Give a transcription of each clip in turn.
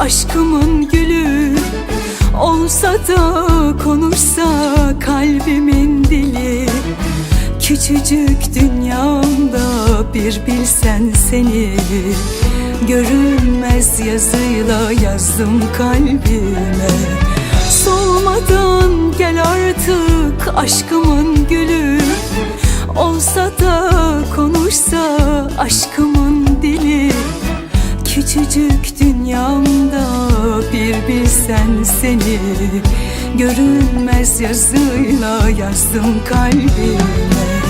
aşkımın gülü. Olsa da konuşsa kalbimin dili. Küçücük dünyamda bir bilsen seni. Görünmez yazıyla yazdım kalbime. Solmadan gel artık aşkımın gülü. Olsa da konuşsa aşkımın bilsen seni Görünmez yazıyla yazdım kalbime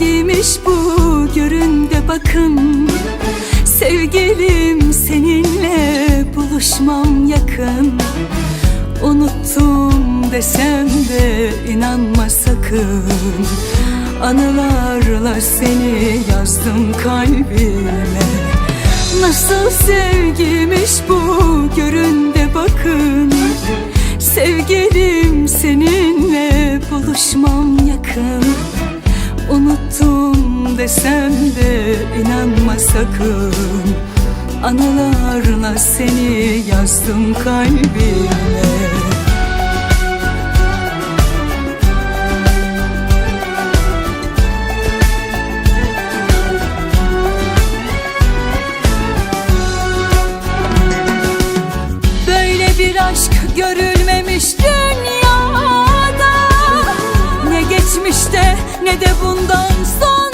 sevgiymiş bu görün de bakın. Sevgilim seninle buluşmam yakın. Unuttum desem de inanma sakın. Anılarla seni yazdım kalbime. Nasıl sevgiymiş desem de inanma sakın. Anılarla seni yazdım kalbime. Böyle bir aşk görülmemiş dünyada. Ne geçmişte ne de bundan sonra